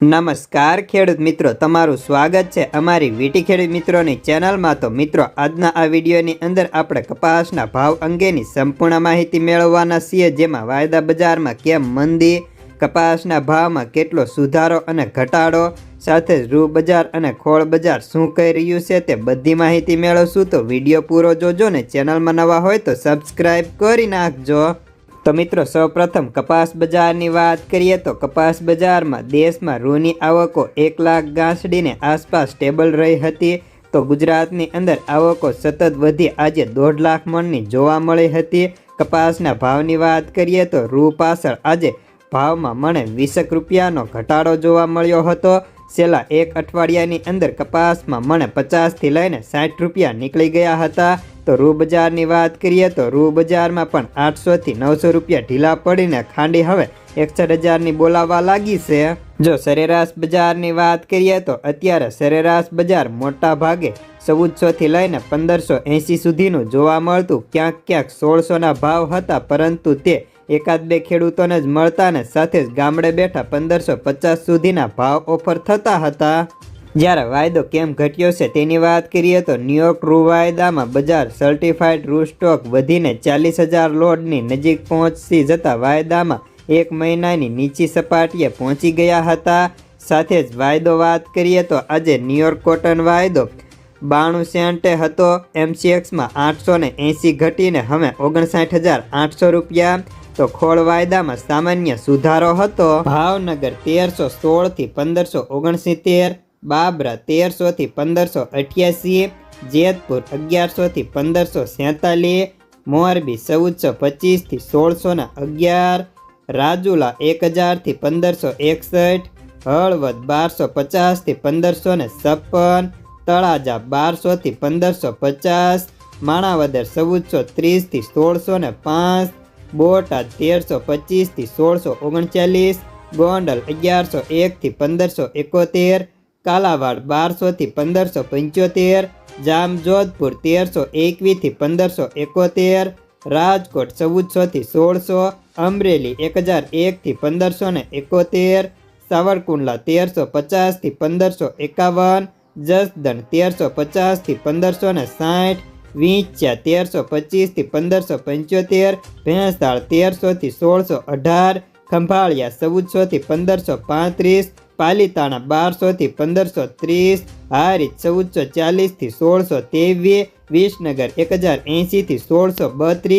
નમસ્કાર ખેડૂત મિત્રો, તમારું સ્વાગત છે અમારી વીટી ખેડૂત મિત્રોની ચેનલમાં. તો મિત્રો, આજના આ વિડીયોની અંદર આપણે કપાસના ભાવ અંગેની સંપૂર્ણ માહિતી મેળવવાના છીએ, જેમાં વાયદા બજારમાં કેમ મંદી, કપાસના ભાવમાં કેટલો સુધારો અને ઘટાડો, સાથે રૂ બજાર અને ખોળ બજાર શું કહી રહ્યું છે તે બધી માહિતી મેળવશું. તો વીડિયો પૂરો જોજો ને ચેનલમાં નવા હોય તો સબસ્ક્રાઈબ કરી નાખજો. તો મિત્રો, સૌપ્રથમ કપાસ બજારની વાત કરીએ તો કપાસ બજારમાં દેશમાં રૂની આવકો એક લાખ ગાંસડીને આસપાસ સ્ટેબલ રહી હતી. તો ગુજરાતની અંદર આવકો સતત વધી આજે દોઢ લાખ મણની જોવા મળી હતી. કપાસના ભાવની વાત કરીએ તો રૂ પાછળ આજે ભાવમાં મને વીસેક રૂપિયાનો ઘટાડો જોવા મળ્યો હતો. છેલ્લા એક અઠવાડિયાની અંદર કપાસમાં મને પચાસથી લઈને સાઠ રૂપિયા નીકળી ગયા હતા. તો રૂ બજારની વાત કરીએ તો રૂ બજારમાં પણ આઠસોથી નવસો રૂપિયા ઢીલા પડીને ખાંડી હવે એકસઠ હજારની બોલાવવા લાગી છે. જો સરેરાશ બજારની વાત કરીએ તો અત્યારે સરેરાશ બજાર મોટા ભાગે ચૌદસોથી લઈને પંદરસો એંસી સુધીનું જોવા મળતું. ક્યાંક ક્યાંક સોળસોના ભાવ હતા, પરંતુ તે એકાદ બે ખેડૂતોને જ મળતા ને સાથે જ ગામડે બેઠા પંદરસો પચાસ સુધીના ભાવ ઓફર થતા હતા. જ્યારે વાયદો કેમ ઘટ્યો છે તેની વાત કરીએ તો ન્યુયોર્ક રૂ વાયદામાં બજાર સર્ટિફાઈડ રૂ સ્ટોક વધીને ચાલીસ હજાર લોડની નજીક પહોંચી જતા વાયદામાં એક મહિનાની નીચી સપાટીએ પહોંચી ગયા હતા. સાથે જ વાયદો વાત કરીએ તો આજે ન્યુયોર્ક કોટન વાયદો બાણું સેન્ટે હતો. એમસીએક્સમાં આઠસો ને એંસી ઘટીને હવે ઓગણસાઠ હજાર આઠસો રૂપિયા. તો ખોળ વાયદામાં સામાન્ય સુધારો હતો. ભાવનગર તેરસો સોળથી પંદરસો ઓગણસિત્તેર બાબરા તેરસોથી પંદરસો અઠ્યાસી જેતપુર અગિયારસોથી પંદરસો સેતાલીસ મોરબી ચૌદસો પચીસથી સોળસો ને અગિયાર, રાજુલા એક હજારથી પંદરસો એકસઠ, હળવદ બારસો પચાસથી પંદરસો ને છપ્પન, તળાજા બારસોથી પંદરસો પચાસ, માણાવદર ચૌદસો ત્રીસથી સોળસો ને પાંચ, બોટાદ તેરસો પચીસથી સોળસો ઓગણચાલીસ, ગોંડલ અગિયારસો એકથી પંદરસો એકોતેર કાલાવાડ બારસોથી પંદરસો પંચોતેર, જામજોધપુર તેરસો એકવીસથી પંદરસો એકોતેર, રાજકોટ ચૌદસોથી સોળસો, અમરેલી એક હજાર એકથી પંદરસો ને એકોતેર, સાવરકુંડલા તેરસો પચાસથી પંદરસો એકાવન, જસદણ તેરસો પચાસથી પંદરસો ને સાઠ વીંચ્યા તેરસો પચીસથી પંદરસો પંચોતેર, ભેંસદાળ તેરસોથી સોળસો અઢાર, ખંભાળિયા ચૌદસોથી પંદરસો પાંત્રીસ પાલીતાણા બારસોથી પંદરસો ત્રીસ, હારી ચૌદસો ચાલીસથી સોળસો ત્રેવીસ, વિસનગર એક હજાર એંશીથી સોળસો બત્રીસ.